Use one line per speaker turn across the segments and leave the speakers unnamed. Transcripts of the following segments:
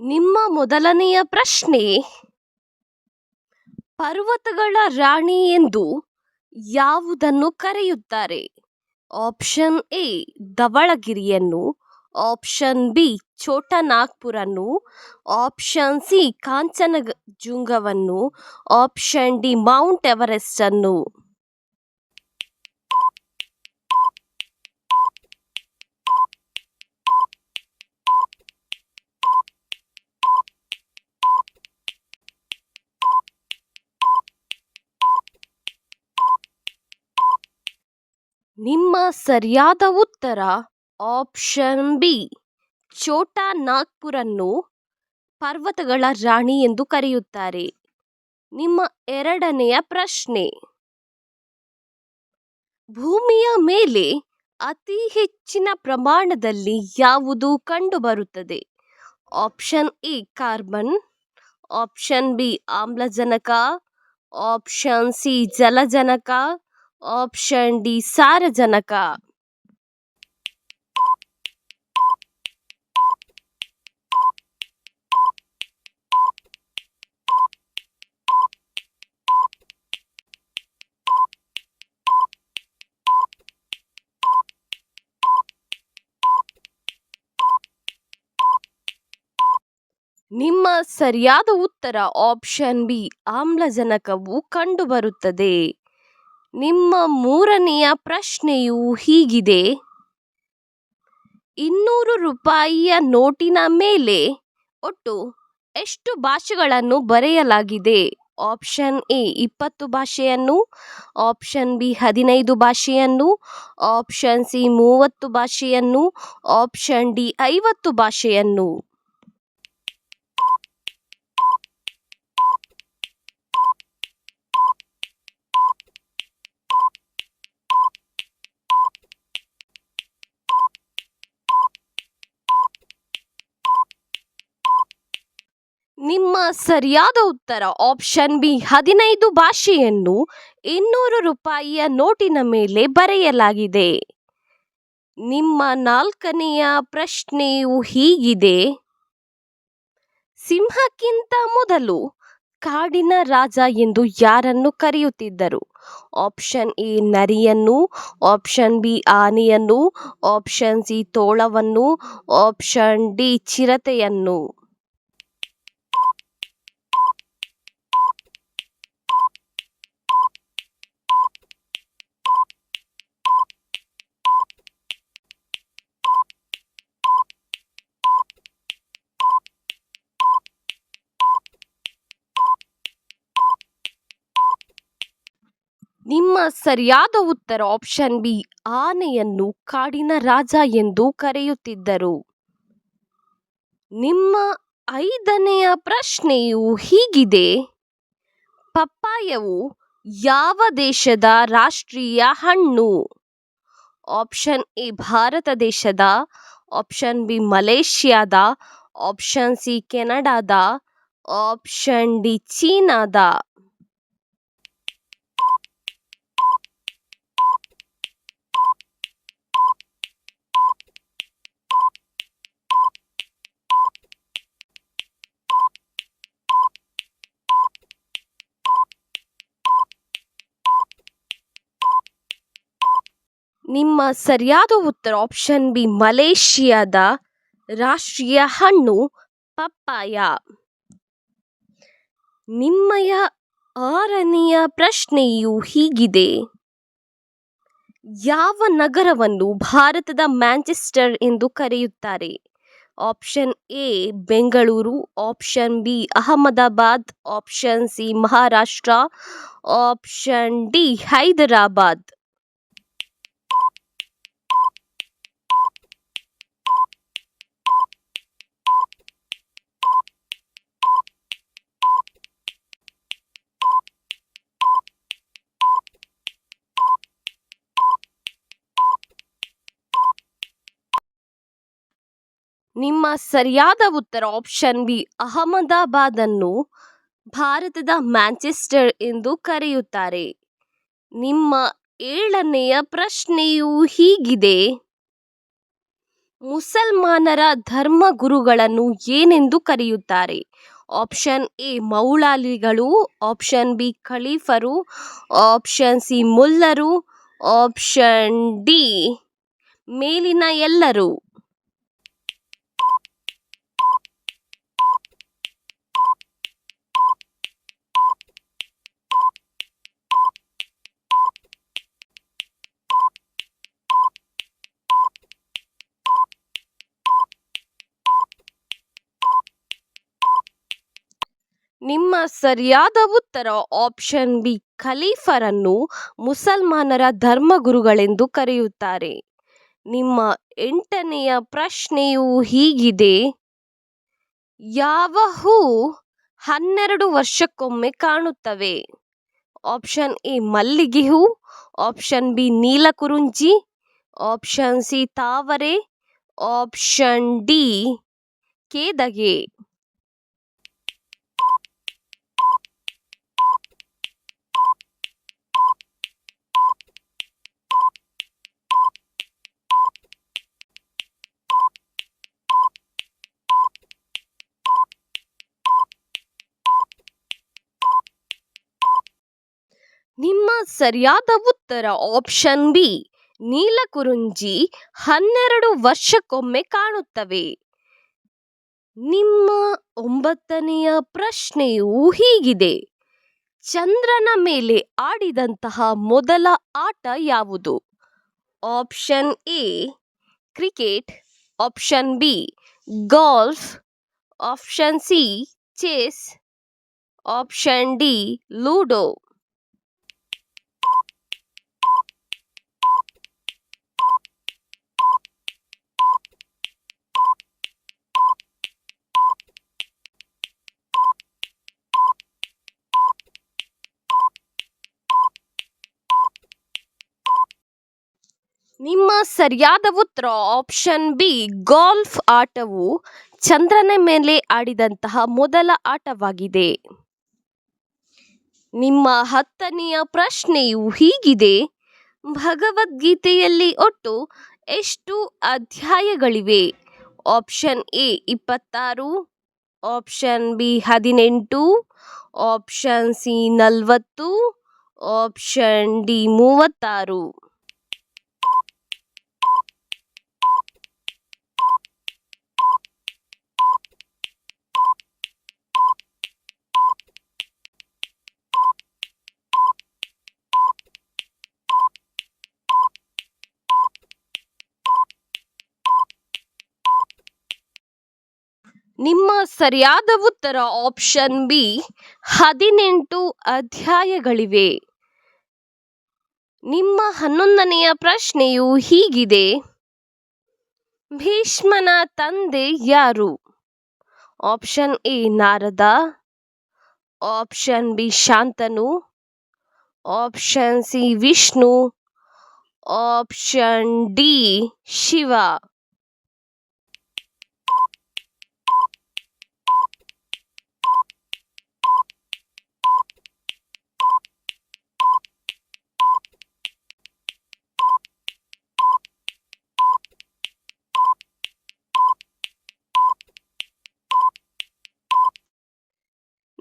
ನಿಮ್ಮ ಮೊದಲನೆಯ ಪ್ರಶ್ನೆ, ಪರ್ವತಗಳ ರಾಣಿ ಎಂದು ಯಾವುದನ್ನು ಕರೆಯುತ್ತಾರೆ? ಆಪ್ಷನ್ ಎ, ಧವಳಗಿರಿಯನ್ನು, ಆಪ್ಷನ್ ಬಿ ಛೋಟಾ ನಾಗ್ಪುರನ್ನು ಆಪ್ಷನ್ ಸಿ, ಕಾಂಚನಜುಂಗವನ್ನು, ಆಪ್ಷನ್ ಡಿ, ಮೌಂಟ್ ಎವರೆಸ್ಟ್ ಅನ್ನು ನಿಮ್ಮ ಸರಿಯಾದ ಉತ್ತರ ಆಪ್ಷನ್ ಬಿ. ಛೋಟಾ ನಾಗ್ಪುರನ್ನು ಪರ್ವತಗಳ ರಾಣಿ ಎಂದು ಕರೆಯುತ್ತಾರೆ. ನಿಮ್ಮ ಎರಡನೆಯ ಪ್ರಶ್ನೆ. ಭೂಮಿಯ ಮೇಲೆ ಅತಿ ಹೆಚ್ಚಿನ ಪ್ರಮಾಣದಲ್ಲಿ ಯಾವುದು ಕಂಡುಬರುತ್ತದೆ? Option A, carbon. Option B, ಆಮ್ಲಜನಕ. ಆಪ್ಷನ್ ಸಿ, ಜಲಜನಕ. ಆಪ್ಷನ್ ಡಿ ಸಾರಜನಕ. ನಿಮ್ಮ ಸರಿಯಾದ ಉತ್ತರ ಆಪ್ಷನ್ ಬಿ ಆಮ್ಲಜನಕವು ಕಂಡುಬರುತ್ತದೆ. ನಿಮ್ಮ ಮೂರನೆಯ ಪ್ರಶ್ನೆಯು ಹೀಗಿದೆ. ಇನ್ನೂರು ರೂಪಾಯಿಯ ನೋಟಿನ ಮೇಲೆ ಒಟ್ಟು ಎಷ್ಟು ಭಾಷೆಗಳನ್ನು ಬರೆಯಲಾಗಿದೆ? ಆಪ್ಷನ್ ಎ ಇಪ್ಪತ್ತು ಭಾಷೆಯನ್ನು, ಆಪ್ಷನ್ ಬಿ ಹದಿನೈದು ಭಾಷೆಯನ್ನು, ಆಪ್ಷನ್ ಸಿ ಮೂವತ್ತು ಭಾಷೆಯನ್ನು, ಆಪ್ಷನ್ ಡಿ ಐವತ್ತು ಭಾಷೆಯನ್ನು. ನಿಮ್ಮ ಸರಿಯಾದ ಉತ್ತರ ಆಪ್ಷನ್ ಬಿ ಹದಿನೈದು ಭಾಷೆಯನ್ನು ಇನ್ನೂರು ರೂಪಾಯಿಯ ನೋಟಿನ ಮೇಲೆ ಬರೆಯಲಾಗಿದೆ. ನಿಮ್ಮ ನಾಲ್ಕನೆಯ ಪ್ರಶ್ನೆಯು ಹೀಗಿದೆ. ಸಿಂಹಕ್ಕಿಂತ ಮೊದಲು ಕಾಡಿನ ರಾಜ ಎಂದು ಯಾರನ್ನು ಕರೆಯುತ್ತಿದ್ದರು? ಆಪ್ಷನ್ ಎ ನರಿಯನ್ನು ಆಪ್ಷನ್ ಬಿ ಆನೆಯನ್ನು ಆಪ್ಷನ್ ಸಿ ತೋಳವನ್ನು ಆಪ್ಷನ್ ಡಿ ಚಿರತೆಯನ್ನು. ನಿಮ್ಮ ಸರಿಯಾದ ಉತ್ತರ ಆಪ್ಷನ್ ಬಿ ಆನೆಯನ್ನು ಕಾಡಿನ ರಾಜ ಎಂದು ಕರೆಯುತ್ತಿದ್ದರು. ನಿಮ್ಮ ಐದನೆಯ ಪ್ರಶ್ನೆಯು ಹೀಗಿದೆ. ಪಪ್ಪಾಯವು ಯಾವ ದೇಶದ ರಾಷ್ಟ್ರೀಯ ಹಣ್ಣು? ಆಪ್ಷನ್ ಎ ಭಾರತ ದೇಶದ. ಆಪ್ಷನ್ ಬಿ ಮಲೇಷ್ಯಾದ. ಆಪ್ಷನ್ ಸಿ ಕೆನಡಾದ. ಆಪ್ಷನ್ ಡಿ ಚೀನಾದ. ನಿಮ್ಮ ಸರಿಯಾದ ಉತ್ತರ ಆಪ್ಷನ್ ಬಿ ಮಲೇಷ್ಯಾದ ರಾಷ್ಟ್ರೀಯ ಹಣ್ಣು ಪಪ್ಪಾಯ. ನಿಮ್ಮಯ ಆರನೆಯ ಪ್ರಶ್ನೆಯು ಹೀಗಿದೆ. ಯಾವ ನಗರವನ್ನು ಭಾರತದ ಮ್ಯಾಂಚೆಸ್ಟರ್ ಎಂದು ಕರೆಯುತ್ತಾರೆ? Option A Bengaluru option B Ahmedabad option C Maharashtra option D Hyderabad. ನಿಮ್ಮ ಸರಿಯಾದ ಉತ್ತರ ಆಪ್ಷನ್ ಬಿ ಅಹಮದಾಬಾದನ್ನು ಭಾರತದ ಮ್ಯಾಂಚೆಸ್ಟರ್ ಎಂದು ಕರೆಯುತ್ತಾರೆ. ನಿಮ್ಮ ಏಳನೆಯ ಪ್ರಶ್ನೆಯು ಹೀಗಿದೆ. ಮುಸಲ್ಮಾನರ ಧರ್ಮಗುರುಗಳನ್ನು ಏನೆಂದು ಕರೆಯುತ್ತಾರೆ? ಆಪ್ಷನ್ ಎ ಮೌಳಾಲಿಗಳು ಆಪ್ಷನ್ ಬಿ ಖಲೀಫರು ಆಪ್ಷನ್ ಸಿ ಮುಲ್ಲರು ಆಪ್ಷನ್ ಡಿ ಮೇಲಿನ ಎಲ್ಲರೂ. ನಿಮ್ಮ ಸರಿಯಾದ ಉತ್ತರ ಆಪ್ಷನ್ ಬಿ ಖಲೀಫರನ್ನು ಮುಸಲ್ಮಾನರ ಧರ್ಮಗುರುಗಳೆಂದು ಕರೆಯುತ್ತಾರೆ. ನಿಮ್ಮ ಎಂಟನೆಯ ಪ್ರಶ್ನೆಯು ಹೀಗಿದೆ. ಯಾವ ಹೂ ಹನ್ನೆರಡು ವರ್ಷಕ್ಕೊಮ್ಮೆ ಕಾಣುತ್ತವೆ. ಆಪ್ಷನ್ ಎ ಮಲ್ಲಿಗೆ ಹೂ ಆಪ್ಷನ್ ಬಿ ನೀಲಕುರುಂಜಿ, ಆಪ್ಷನ್ ಸಿ ತಾವರೆ, ಆಪ್ಷನ್ ಡಿ ಕೇದಗೆ ನಿಮ್ಮ ಸರಿಯಾದ ಉತ್ತರ. ಆಪ್ಷನ್ ಬಿ, ನೀಲಕುರುಂಜಿ ಹನ್ನೆರಡು ವರ್ಷಕ್ಕೊಮ್ಮೆ ಕಾಣುತ್ತವೆ. ನಿಮ್ಮ ಒಂಬತ್ತನೆಯ ಪ್ರಶ್ನೆಯು ಹೀಗಿದೆ. ಚಂದ್ರನ ಮೇಲೆ ಆಡಿದಂತಹ ಮೊದಲ ಆಟ ಯಾವುದು? Option A, cricket. Option B, golf. Option C, chess. Option D, ludo. ನಿಮ್ಮ ಸರಿಯಾದ ಉತ್ತರ ಆಪ್ಷನ್ ಬಿ ಗಾಲ್ಫ್ ಆಟವು ಚಂದ್ರನ ಮೇಲೆ ಆಡಿದಂತಹ ಮೊದಲ ಆಟವಾಗಿದೆ. ನಿಮ್ಮ ಹತ್ತನೆಯ ಪ್ರಶ್ನೆಯು ಹೀಗಿದೆ. ಭಗವದ್ಗೀತೆಯಲ್ಲಿ ಒಟ್ಟು ಎಷ್ಟು ಅಧ್ಯಾಯಗಳಿವೆ? ಆಪ್ಷನ್ ಎ ಇಪ್ಪತ್ತಾರು ಆಪ್ಷನ್ ಬಿ ಹದಿನೆಂಟು ಆಪ್ಷನ್ ಸಿ ನಲವತ್ತು ಆಪ್ಷನ್ ಡಿ ಮೂವತ್ತಾರು. ನಿಮ್ಮ ಸರಿಯಾದ ಉತ್ತರ ಆಪ್ಷನ್ ಬಿ ಹದಿನೆಂಟು ಅಧ್ಯಾಯಗಳಿವೆ. ನಿಮ್ಮ ಹನ್ನೊಂದನೆಯ ಪ್ರಶ್ನೆಯು ಹೀಗಿದೆ. ಭೀಷ್ಮನ ತಂದೆ ಯಾರು? Option A Narada option B Shantanu option C Vishnu option D Shiva.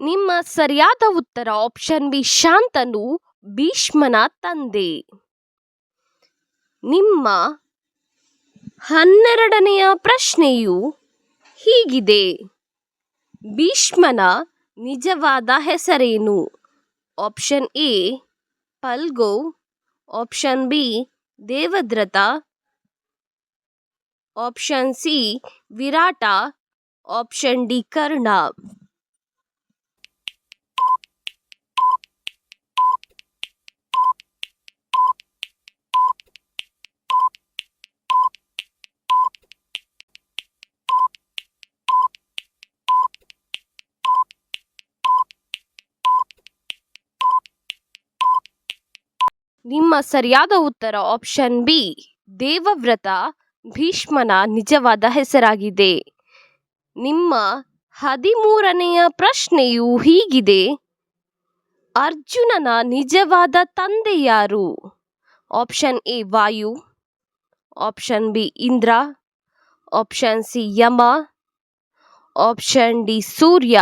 ನಿಮ್ಮ ಸರಿಯಾದ ಉತ್ತರ ಆಪ್ಷನ್ ಬಿ ಶಾಂತನು ಭೀಷ್ಮನ ತಂದೆ. ನಿಮ್ಮ ಹನ್ನೆರಡನೆಯ ಪ್ರಶ್ನೆಯು ಹೀಗಿದೆ. ಭೀಷ್ಮನ ನಿಜವಾದ ಹೆಸರೇನು? Option A ಪಲ್ಗೋ. Option B Devavrata. Option C Virata. Option D Karna. ನಿಮ್ಮ ಸರಿಯಾದ ಉತ್ತರ ಆಪ್ಷನ್ ಬಿ ದೇವವ್ರತ ಭೀಷ್ಮನ ನಿಜವಾದ ಹೆಸರಾಗಿದೆ. ನಿಮ್ಮ ಹದಿಮೂರನೆಯ ಪ್ರಶ್ನೆಯು ಹೀಗಿದೆ. ಅರ್ಜುನನ ನಿಜವಾದ ತಂದೆ ಯಾರು? Option A Vayu. Option B Indra. Option C Yama. Option D Surya.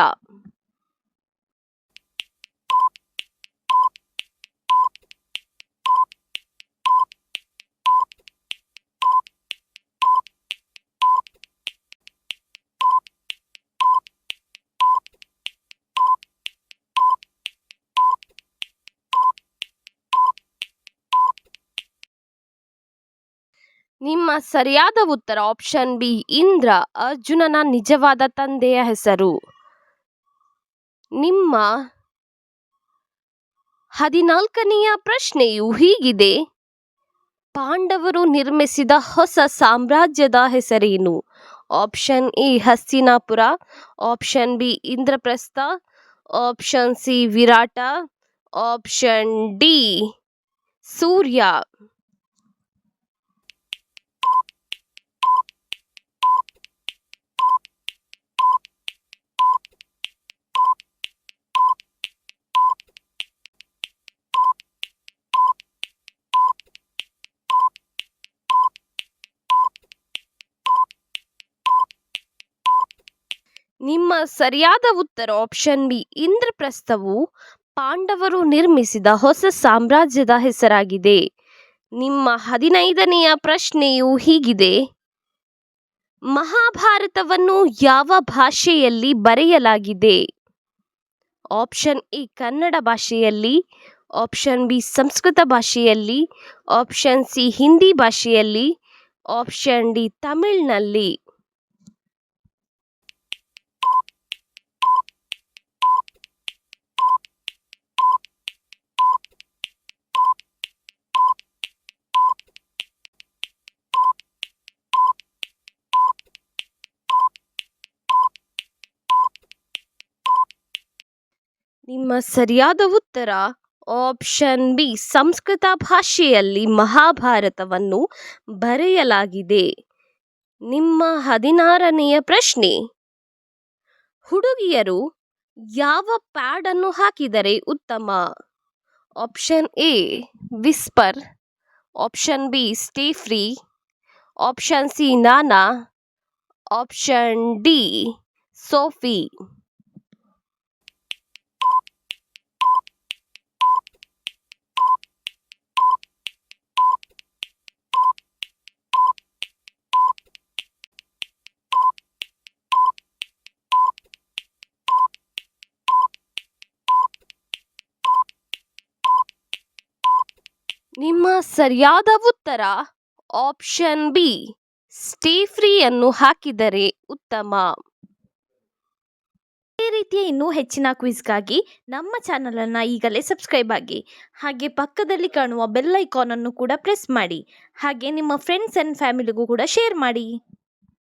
ನಿಮ್ಮ ಸರಿಯಾದ ಉತ್ತರ ಆಪ್ಷನ್ ಬಿ ಇಂದ್ರ ಅರ್ಜುನನ ನಿಜವಾದ ತಂದೆಯ ಹೆಸರು. ನಿಮ್ಮ ಹದಿನಾಲ್ಕನೆಯ ಪ್ರಶ್ನೆಯು ಹೀಗಿದೆ. ಪಾಂಡವರು ನಿರ್ಮಿಸಿದ ಹೊಸ ಸಾಮ್ರಾಜ್ಯದ ಹೆಸರೇನು? Option A Hastinapura option B Indraprastha option C Virata option D Surya. ನಿಮ್ಮ ಸರಿಯಾದ ಉತ್ತರ ಆಪ್ಷನ್ ಬಿ ಇಂದ್ರಪ್ರಸ್ಥವು ಪಾಂಡವರು ನಿರ್ಮಿಸಿದ ಹೊಸ ಸಾಮ್ರಾಜ್ಯದ ಹೆಸರಾಗಿದೆ. ನಿಮ್ಮ ಹದಿನೈದನೆಯ ಪ್ರಶ್ನೆಯು ಹೀಗಿದೆ. ಮಹಾಭಾರತವನ್ನು ಯಾವ ಭಾಷೆಯಲ್ಲಿ ಬರೆಯಲಾಗಿದೆ? ಆಪ್ಷನ್ ಎ ಕನ್ನಡ ಭಾಷೆಯಲ್ಲಿ ಆಪ್ಷನ್ ಬಿ ಸಂಸ್ಕೃತ ಭಾಷೆಯಲ್ಲಿ ಆಪ್ಷನ್ ಸಿ ಹಿಂದಿ ಭಾಷೆಯಲ್ಲಿ ಆಪ್ಷನ್ ಡಿ ತಮಿಳ್ನಲ್ಲಿ. ನಿಮ್ಮ ಸರಿಯಾದ ಉತ್ತರ ಆಪ್ಷನ್ ಬಿ, ಸಂಸ್ಕೃತ ಭಾಷೆಯಲ್ಲಿ ಮಹಾಭಾರತವನ್ನು ಬರೆಯಲಾಗಿದೆ. ನಿಮ್ಮ ಹದಿನಾರನೆಯ ಪ್ರಶ್ನೆ. ಹುಡುಗಿಯರು ಯಾವ ಪ್ಯಾಡ್ ಅನ್ನು ಹಾಕಿದರೆ ಉತ್ತಮ? Option A, Whisper. Option B, Stayfree. Option C, Nana. Option D, Sofy. ನಿಮ್ಮ ಸರಿಯಾದ ಉತ್ತರ ಆಪ್ಷನ್ ಬಿ, ಸ್ಟೇ ಫ್ರೀಯನ್ನು ಹಾಕಿದರೆ ಉತ್ತಮ.
ಈ ರೀತಿಯ ಇನ್ನೂ ಹೆಚ್ಚಿನ ಕ್ವಿಜ್ಗಾಗಿ ನಮ್ಮ ಚಾನಲನ್ನು ಈಗಲೇ ಸಬ್ಸ್ಕ್ರೈಬ್ ಆಗಿ, ಹಾಗೆ ಪಕ್ಕದಲ್ಲಿ ಕಾಣುವ ಬೆಲ್ ಐಕಾನನ್ನು ಕೂಡ ಪ್ರೆಸ್ ಮಾಡಿ, ಹಾಗೆ ನಿಮ್ಮ ಫ್ರೆಂಡ್ಸ್ ಆ್ಯಂಡ್ ಫ್ಯಾಮಿಲಿಗೂ ಕೂಡ ಶೇರ್ ಮಾಡಿ.